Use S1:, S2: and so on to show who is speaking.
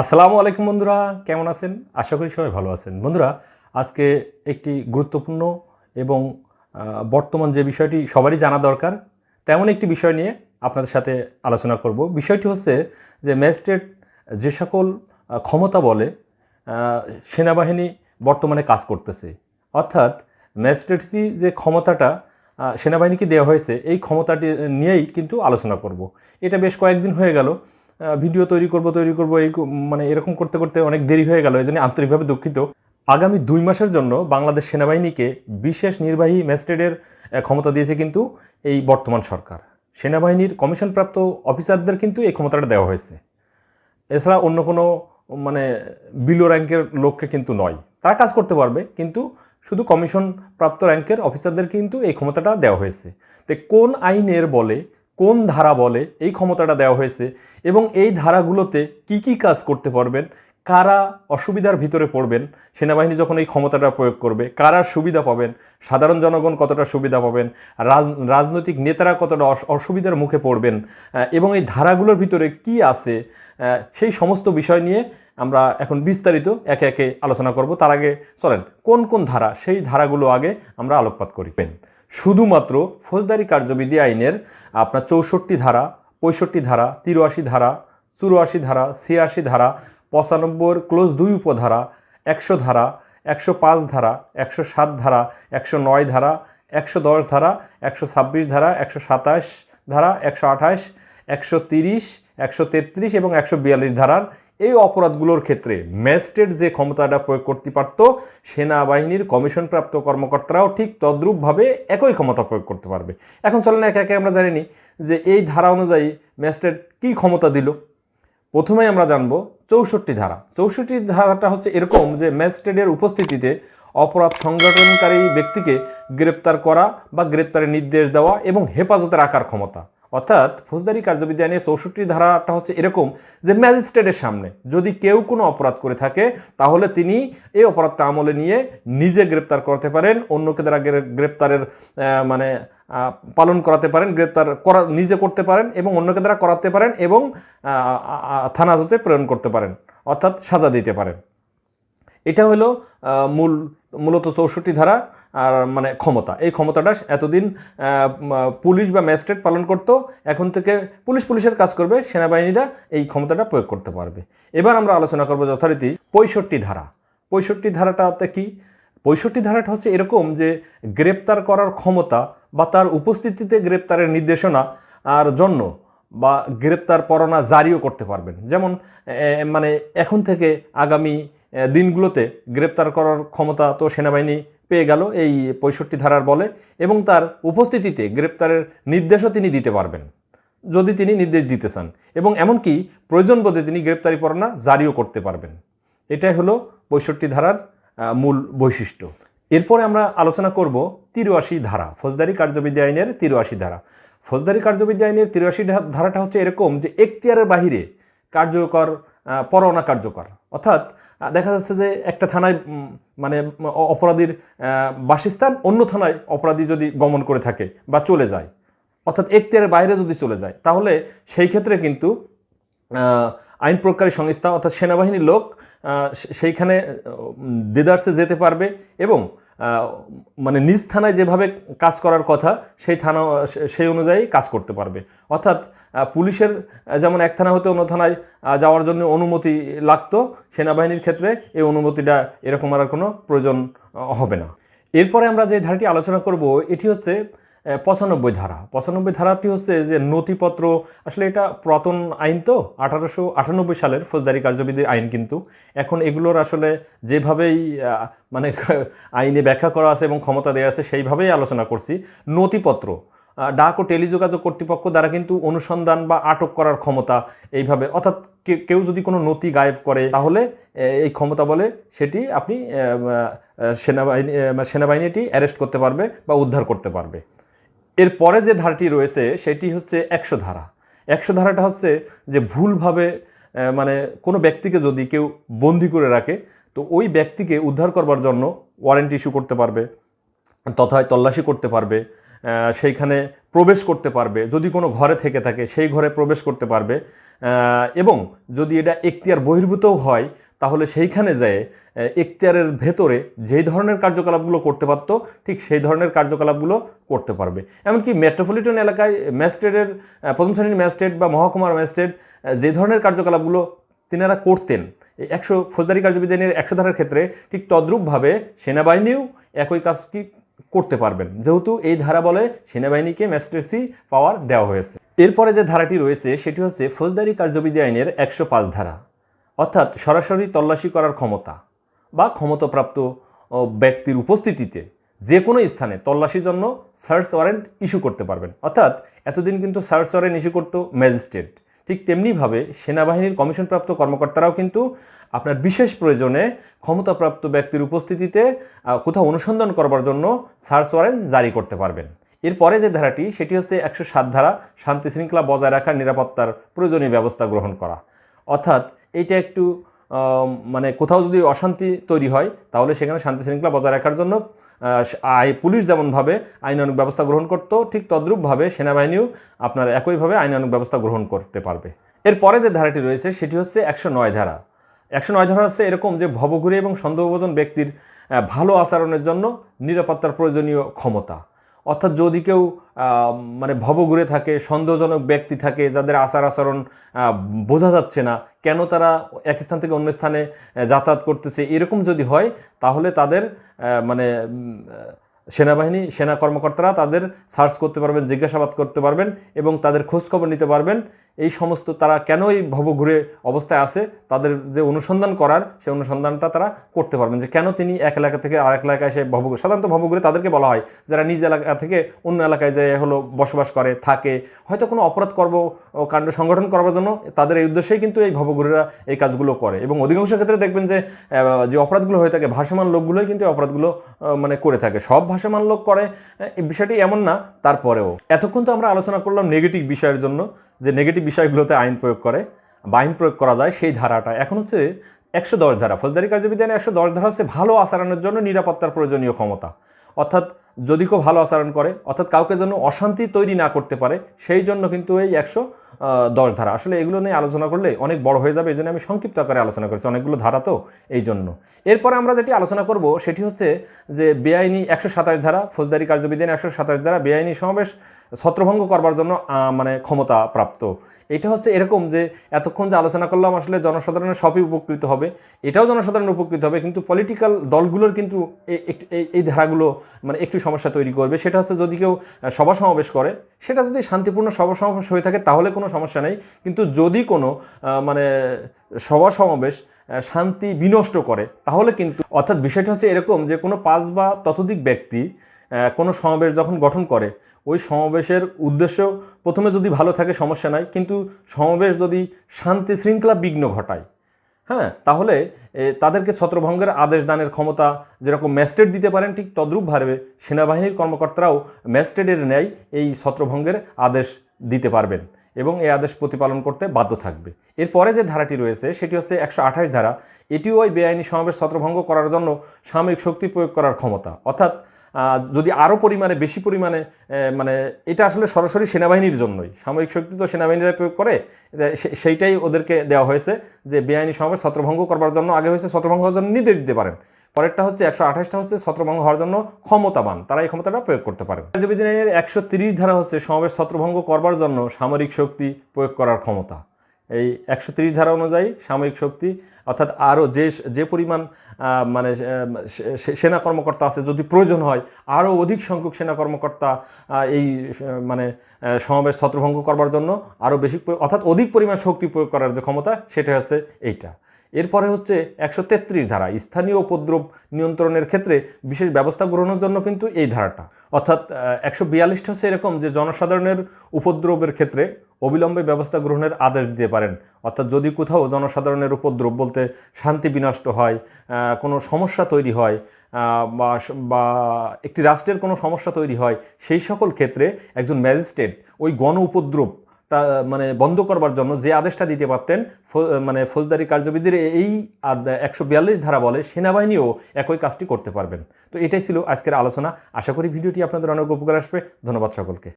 S1: আসসালামু আলাইকুম বন্ধুরা, কেমন আছেন? আশা করি সবাই ভালো আছেন। বন্ধুরা, আজকে একটি গুরুত্বপূর্ণ এবং বর্তমান যে বিষয়টি সবারই জানা দরকার, তেমন একটি বিষয় নিয়ে আপনাদের সাথে আলোচনা করব। বিষয়টি হচ্ছে যে ম্যাজিস্ট্রেট যে সকল ক্ষমতা বলে সেনাবাহিনী বর্তমানে কাজ করতেছে। অর্থাৎ ম্যাজিস্ট্রেটসি যে ক্ষমতাটা সেনাবাহিনীকে দেওয়া হয়েছে, এই ক্ষমতাটি নিয়েই কিন্তু আলোচনা করব। এটা বেশ কয়েকদিন হয়ে গেল ভিডিও তৈরি করব তৈরি করব, এই মানে এরকম করতে করতে অনেক দেরি হয়ে গেল, এই জন্য আন্তরিকভাবে দুঃখিত। আগামী দুই মাসের জন্য বাংলাদেশ সেনাবাহিনীকে বিশেষ নির্বাহী ম্যাজিস্ট্রেটের ক্ষমতা দিয়েছে কিন্তু এই বর্তমান সরকার। সেনাবাহিনীর কমিশনপ্রাপ্ত অফিসারদের কিন্তু এই ক্ষমতাটা দেওয়া হয়েছে। এছাড়া অন্য কোনো মানে বিলো র্যাঙ্কের লোককে কিন্তু নয়। তারা কাজ করতে পারবে, কিন্তু শুধু কমিশন প্রাপ্ত র্যাঙ্কের অফিসারদের কিন্তু এই ক্ষমতাটা দেওয়া হয়েছে। তো কোন আইনের বলে কোন ধারা বলে, এই ক্ষমতাটা দেওয়া হয়েছে এবং এই ধারাগুলোতে কি কি কাজ করতে পারবেন, কারা অসুবিধার ভিতরে পড়বেন, সেনাবাহিনী যখন এই ক্ষমতাটা প্রয়োগ করবে, কারা সুবিধা পাবেন, সাধারণ জনগণ কতটা সুবিধা পাবেন, রাজ- রাজনৈতিক নেতারা কতটা অস- অসুবিধার মুখে পড়বেন এবং এই ধারাগুলোর ভিতরে কি আছে সেই সমস্ত বিষয় নিয়ে আমরা এখন বিস্তারিত একে একে আলোচনা করব। তার আগে চলেন, কোন কোন ধারা, সেই ধারাগুলো আগে আমরা আলোকপাত করি। শুধুমাত্র ফৌজদারি কার্যবিধি আইনের আপনার চৌষট্টি ধারা, পঁয়ষট্টি ধারা, তিরাশি ধারা, চুরাশি ধারা, ছিয়াশি ধারা পঁচানব্বই ক্লোজ দুই উপধারা, একশো ধারা, একশো পাঁচ ধারা, একশো সাত ধারা, একশো নয় ধারা, একশো দশ ধারা, একশো ছাব্বিশ ধারা, একশো সাতাশ ধারা, একশো আঠাশ, একশো তিরিশ, একশো তেত্রিশ এবং একশো বিয়াল্লিশ ধারার এই অপরাধগুলোর ক্ষেত্রে ম্যাজিস্ট্রেট যে ক্ষমতাটা প্রয়োগ করতে পারত, সেনাবাহিনীর কমিশনপ্রাপ্ত কর্মকর্তারাও ঠিক তদ্রূপভাবে একই ক্ষমতা প্রয়োগ করতে পারবে। এখন চলেন একে একে আমরা জানি নি যে এই ধারা অনুযায়ী ম্যাজিস্ট্রেট কী ক্ষমতা দিল। প্রথমেই আমরা জানব চৌষট্টি ধারা। চৌষট্টি ধারাটা হচ্ছে এরকম যে ম্যাজিস্ট্রেটের উপস্থিতিতে অপরাধ সংগঠনকারী ব্যক্তিকে গ্রেপ্তার করা বা গ্রেপ্তারের নির্দেশ দেওয়া এবং হেফাজতে রাখার ক্ষমতা। অর্থাৎ ফৌজদারি কার্যবিধি আইনে চৌষট্টি ধারাটা হচ্ছে এরকম যে ম্যাজিস্ট্রেটের সামনে যদি কেউ কোনো অপরাধ করে থাকে তাহলে তিনি এই অপরাধটা আমলে নিয়ে নিজে গ্রেপ্তার করতে পারেন অন্যকে দ্বারা গ্রেপ্তারের মানে পালন করাতে পারেন গ্রেপ্তার করা নিজে করতে পারেন এবং অন্যকে দ্বারা করাতে পারেন এবং আহ, আহ, থানা হাজতে প্রেরণ করতে পারেন অর্থাৎ সাজা দিতে পারেন। এটা হলো মূল মূলত চৌষট্টি ধারা আর মানে ক্ষমতা। এই ক্ষমতাটা এতদিন পুলিশ বা ম্যাজিস্ট্রেট পালন করত, এখন থেকে পুলিশ পুলিশের কাজ করবে, সেনাবাহিনীরা এই ক্ষমতাটা প্রয়োগ করতে পারবে। এবার আমরা আলোচনা করব যথারীতি পঁয়ষট্টি ধারা। পঁয়ষট্টি ধারাটাতে কি? পঁয়ষট্টি ধারাটা হচ্ছে এরকম যে গ্রেপ্তার করার ক্ষমতা বা তার উপস্থিতিতে গ্রেপ্তারের নির্দেশনা আর জন্য বা গ্রেপ্তার পরোয়ানা জারিও করতে পারবেন। যেমন মানে এখন থেকে আগামী দিনগুলোতে গ্রেপ্তার করার ক্ষমতা তো সেনাবাহিনী পেয়ে গেল এই পঁয়ষট্টি ধারার বলে এবং তার উপস্থিতিতে গ্রেপ্তারের নির্দেশও তিনি দিতে পারবেন, যদি তিনি নির্দেশ দিতে চান। এবং এমনকি প্রয়োজন বোধে তিনি গ্রেপ্তারি পরোয়ানা জারিও করতে পারবেন। এটাই হলো পঁয়ষট্টি ধারার মূল বৈশিষ্ট্য। এরপরে আমরা আলোচনা করব তিরাশি ধারা, ফৌজদারি কার্যবিধি আইনের তিরাশি ধারা। ফৌজদারি কার্যবিধি আইনের তিরাশি ধারাটা হচ্ছে এরকম যে এখতিয়ারের বাহিরে কার্যকর পরোয়ানা কার্যকর। অর্থাৎ দেখা যাচ্ছে যে একটা থানায় মানে অপরাধীর বাসস্থান অন্য থানায় অপরাধী যদি গমন করে থাকে বা চলে যায়, অর্থাৎ এখতিয়ারের বাইরে যদি চলে যায়, তাহলে সেই ক্ষেত্রে কিন্তু আইন প্রকারী সংস্থা অর্থাৎ সেনাবাহিনীর লোক সেইখানে দেদার্সে যেতে পারবে এবং মানে নিজ থানায় যেভাবে কাজ করার কথা, সেই থানা, সেই অনুযায়ী কাজ করতে পারবে। অর্থাৎ পুলিশের যেমন এক থানা হতে অন্য থানায় যাওয়ার জন্য অনুমতি লাগতো, সেনাবাহিনীর ক্ষেত্রে এই অনুমতিটা এরকম আর কোনো প্রয়োজন হবে না। এরপরে আমরা যে ধারাটি আলোচনা করব, এটি হচ্ছে পঁচানব্বই ধারা। পঁচানব্বই ধারাটি হচ্ছে যে নথিপত্র, আসলে এটা পুরাতন আইন তো, আঠারোশো আটানব্বই সালের ফৌজদারি কার্যবিধি আইন কিন্তু। এখন এগুলোর আসলে যেভাবেই মানে আইনে ব্যাখ্যা করা আছে এবং ক্ষমতা দেওয়া আছে, সেইভাবেই আলোচনা করছি। নথিপত্র ডাক ও টেলিযোগাযোগ কর্তৃপক্ষ দ্বারা কিন্তু অনুসন্ধান বা আটক করার ক্ষমতা এইভাবে, অর্থাৎ কেউ যদি কোনো নথি গায়েব করে, তাহলে এই ক্ষমতা বলে সেটি আপনি সেনাবাহিনী সেনাবাহিনীটি অ্যারেস্ট করতে পারবে বা উদ্ধার করতে পারবে। এরপরে যে ধারাটি রয়েছে, সেটি হচ্ছে একশো ধারা। একশো ধারাটা হচ্ছে যে ভুলভাবে মানে কোনো ব্যক্তিকে যদি কেউ বন্দি করে রাখে, তো ওই ব্যক্তিকে উদ্ধার করবার জন্য ওয়ারেন্ট ইস্যু করতে পারবে তথায় তল্লাশি করতে পারবে সেইখানে প্রবেশ করতে পারবে। যদি কোনো ঘরে থেকে থাকে সেই ঘরে প্রবেশ করতে পারবে। এবং যদি এটা এখতিয়ার বহির্ভূতও হয় তাহলে সেইখানে যেয়ে আহ, এখতিয়ারের ভেতরে যেই ধরনের কার্যকলাপগুলো করতে পারতো ঠিক সেই ধরনের কার্যকলাপগুলো করতে পারবে। এমনকি মেট্রোপলিটন এলাকায় ম্যাজিস্ট্রেটের প্রথম শ্রেণির ম্যাজিস্ট্রেট বা মহকুমার ম্যাজিস্ট্রেট যে ধরনের কার্যকলাপগুলো তিনারা করতেন একশো ফৌজদারি কার্যবিধানের একশো ধারার ক্ষেত্রে ঠিক তদ্রূপভাবে সেনাবাহিনীও একই কাজটি করতে পারবেন। যেহেতু এই ধারা বলে সেনাবাহিনীকে ম্যাজিস্ট্রেসি পাওয়ার দেওয়া হয়েছে। এরপরে যে ধারাটি রয়েছে, সেটি হচ্ছে ফৌজদারি কার্যবিধি আইনের একশো পাঁচ ধারা। অর্থাৎ সরাসরি তল্লাশি করার ক্ষমতা বা ক্ষমতাপ্রাপ্ত ব্যক্তির উপস্থিতিতে যে কোনো স্থানে তল্লাশির জন্য সার্চ ওয়ারেন্ট ইস্যু করতে পারবেন। অর্থাৎ এতদিন কিন্তু সার্চ ওয়ারেন্ট ইস্যু করতো ম্যাজিস্ট্রেট। ঠিক তেমনিভাবে সেনাবাহিনীর কমিশনপ্রাপ্ত কর্মকর্তারাও কিন্তু আপনার বিশেষ প্রয়োজনে ক্ষমতাপ্রাপ্ত ব্যক্তির উপস্থিতিতে কোথাও অনুসন্ধান করবার জন্য সার্চ ওয়ারেন্ট জারি করতে পারবেন। এরপরে যে ধারাটি, সেটি হচ্ছে একশো সাত ধারা, শান্তি শৃঙ্খলা বজায় রাখার নিরাপত্তার প্রয়োজনীয় ব্যবস্থা গ্রহণ করা। অর্থাৎ এইটা একটু মানে কোথাও যদি অশান্তি তৈরি হয়, তাহলে সেখানে শান্তি শৃঙ্খলা বজায় রাখার জন্য আই পুলিশ যেমনভাবে আইনানুক ব্যবস্থা গ্রহণ করত, ঠিক তদ্রূপভাবে সেনাবাহিনীও আপনার একইভাবে আইনানুক ব্যবস্থা গ্রহণ করতে পারবে। এরপরে যে ধারাটি রয়েছে, সেটি হচ্ছে একশো নয় ধারা। একশো নয় ধারা হচ্ছে এরকম যে ভবঘুরে এবং সন্দেহভোজন ব্যক্তির ভালো আচরণের জন্য নিরাপত্তার প্রয়োজনীয় ক্ষমতা। অর্থাৎ যদি কেউ মানে ভবঘুরে থাকে, সন্দেহজনক ব্যক্তি থাকে, যাদের আচার আচরণ বোঝা যাচ্ছে না, কেন তারা এক স্থান থেকে অন্য স্থানে যাতায়াত করতেছে, এরকম যদি হয়, তাহলে তাদের মানে সেনাবাহিনী, সেনা কর্মকর্তারা তাদের সার্চ করতে পারবেন, জিজ্ঞাসাবাদ করতে পারবেন এবং তাদের খোঁজখবর নিতে পারবেন। এই সমস্ত তারা কেন এই ভবঘুরে অবস্থায় আছে, তাদের যে অনুসন্ধান করার সেই অনুসন্ধানটা তারা করতে পারবেন যে কেন তিনি এক এলাকা থেকে আরেক এলাকায় সে ভবঘুরে, সাধারণত ভবঘুরে তাদেরকে বলা হয় যারা নিজ এলাকা থেকে অন্য এলাকায় যে হলো বসবাস করে, থাকে। হয়তো কোনো অপরাধ কর্ম কাণ্ড সংগঠন করবার জন্য তাদের এই উদ্দেশ্যেই কিন্তু এই ভবঘুরেরা এই কাজগুলো করে এবং অধিকাংশ ক্ষেত্রে দেখবেন যে যে অপরাধগুলো হয়ে থাকে, ভাসমান লোকগুলোই কিন্তু অপরাধগুলো মানে করে থাকে। সব ভাসমান লোক করে বিষয়টি এমন না, তারপরেও। এতক্ষণ তো আমরা আলোচনা করলাম নেগেটিভ বিষয়ের জন্য, যে নেগেটিভ বিষয়গুলোতে আইন প্রয়োগ করে বা আইন প্রয়োগ করা যায় সেই ধারাটা। এখন হচ্ছে একশো দশ ধারা। ফৌজদারি কার্যবিধানে একশো দশ ধারা হচ্ছে ভালো আচরণের জন্য নিরাপত্তার প্রয়োজনীয় ক্ষমতা। অর্থাৎ যদি কেউ ভালো আচরণ করে, অর্থাৎ কাউকে যেন অশান্তি তৈরি না করতে পারে, সেই জন্য কিন্তু এই একশো দশ ধারা। আসলে এগুলো নিয়ে আলোচনা করলে অনেক বড় হয়ে যাবে, এই জন্য আমি সংক্ষিপ্ত আকারে আলোচনা করেছি, অনেকগুলো ধারা তো এই জন্য। এরপরে আমরা যেটি আলোচনা করব, সেটি হচ্ছে যে বেআইনি একশো সাতাশ ধারা, ফৌজদারি কার্যবিধান একশো সাতাশ ধারা, বেআইনি সমাবেশ ছত্রভঙ্গ করবার জন্য মানে ক্ষমতা প্রাপ্ত। এটা হচ্ছে এরকম যে, এতক্ষণ যে আলোচনা করলাম, আসলে জনসাধারণের সবই উপকৃত হবে। এটাও জনসাধারণ উপকৃত হবে, কিন্তু পলিটিক্যাল দলগুলোর কিন্তু এই- ধারাগুলো মানে একটু সমস্যা তৈরি করবে। সেটা হচ্ছে যদি কেউ সভা সমাবেশ করে, সেটা যদি শান্তিপূর্ণ সভা সমাবেশ হয়ে থাকে, তাহলে কোনো সমস্যা নেই। কিন্তু যদি কোনো মানে সভা সমাবেশ শান্তি বিনষ্ট করে, তাহলে কিন্তু, অর্থাৎ বিষয়টা হচ্ছে এরকম যে, কোনো পাঁচ বা ততোধিক ব্যক্তি কোনো সমাবেশ যখন গঠন করে, ওই সমাবেশের উদ্দেশ্য প্রথমে যদি ভালো থাকে সমস্যা নাই, কিন্তু সমাবেশ যদি শান্তি শৃঙ্খলা বিঘ্ন ঘটায় হ্যাঁ তাহলে তাদেরকে ছত্রভঙ্গের আদেশ দানের ক্ষমতা যেরকম ম্যাজিস্ট্রেট দিতে পারেন, ঠিক তদ্রূপভাবে সেনাবাহিনীর কর্মকর্তারাও ম্যাজিস্ট্রেটের ন্যায় এই ছত্রভঙ্গের আদেশ দিতে পারবেন এবং এই আদেশ প্রতিপালন করতে বাধ্য থাকবে। এরপরে যে ধারাটি রয়েছে, সেটি হচ্ছে একশো আঠাশ ধারা। এটিও ওই বেআইনি সমাবেশ ছত্রভঙ্গ করার জন্য সাময়িক শক্তি প্রয়োগ করার ক্ষমতা। অর্থাৎ যদি আরও পরিমাণে, বেশি পরিমাণে মানে এটা আসলে সরাসরি সেনাবাহিনীর জন্যই। সাময়িক শক্তি তো সেনাবাহিনীরা প্রয়োগ করে সেইটাই ওদেরকে দেওয়া হয়েছে যে বেআইনি সমাবেশ ছত্রভঙ্গ করবার জন্য, আগে হয়েছে ছত্রভঙ্গ হওয়ার জন্য নির্দেশ দিতে পারেন। পরেরটা হচ্ছে একশো আঠাশটা হচ্ছে ছত্রভঙ্গ হওয়ার জন্য ক্ষমতাবান, তারা এই ক্ষমতাটা প্রয়োগ করতে পারেন একশো তিরিশ ধারা হচ্ছে সমাবেশ ছত্রভঙ্গ করবার জন্য সামরিক শক্তি প্রয়োগ করার ক্ষমতা। এই একশো তিরিশ ধারা অনুযায়ী সাময়িক শক্তি, অর্থাৎ আরও যে যে পরিমাণ মানে সেনা কর্মকর্তা আছে, যদি প্রয়োজন হয়, আরও অধিক সংখ্যক সেনা কর্মকর্তা এই মানে সমাবেশ ছত্রভঙ্গ করবার জন্য আরও বেশি, অর্থাৎ অধিক পরিমাণ শক্তি প্রয়োগ করার যে ক্ষমতা, সেটা হচ্ছে এইটা। এরপরে হচ্ছে একশো তেত্রিশ ধারা, স্থানীয় উপদ্রব নিয়ন্ত্রণের ক্ষেত্রে বিশেষ ব্যবস্থা গ্রহণের জন্য কিন্তু এই ধারাটা। অর্থাৎ একশো বিয়াল্লিশটা হচ্ছে এরকম যে জনসাধারণের উপদ্রবের ক্ষেত্রে অবিলম্বে ব্যবস্থা গ্রহণের আদেশ দিতে পারেন। অর্থাৎ যদি কোথাও জনসাধারণের উপদ্রব বলতে শান্তি বিনষ্ট হয় কোনো সমস্যা তৈরি হয় বা বা একটি রাষ্ট্রের কোনো সমস্যা তৈরি হয়, সেই সকল ক্ষেত্রে একজন ম্যাজিস্ট্রেট ওই গণ উপদ্রব মানে বন্ধ করবার জন্য যে আদেশটা দিতে পারতেন মানে ফৌজদারি কার্যবিধির এই একশো বিয়াল্লিশ ধারা বলে সেনাবাহিনীও একই কাজটি করতে পারবেন। তো এটাই ছিল আজকের আলোচনা। আশা করি ভিডিওটি আপনাদের অনেক উপকার আসবে। ধন্যবাদ সকলকে।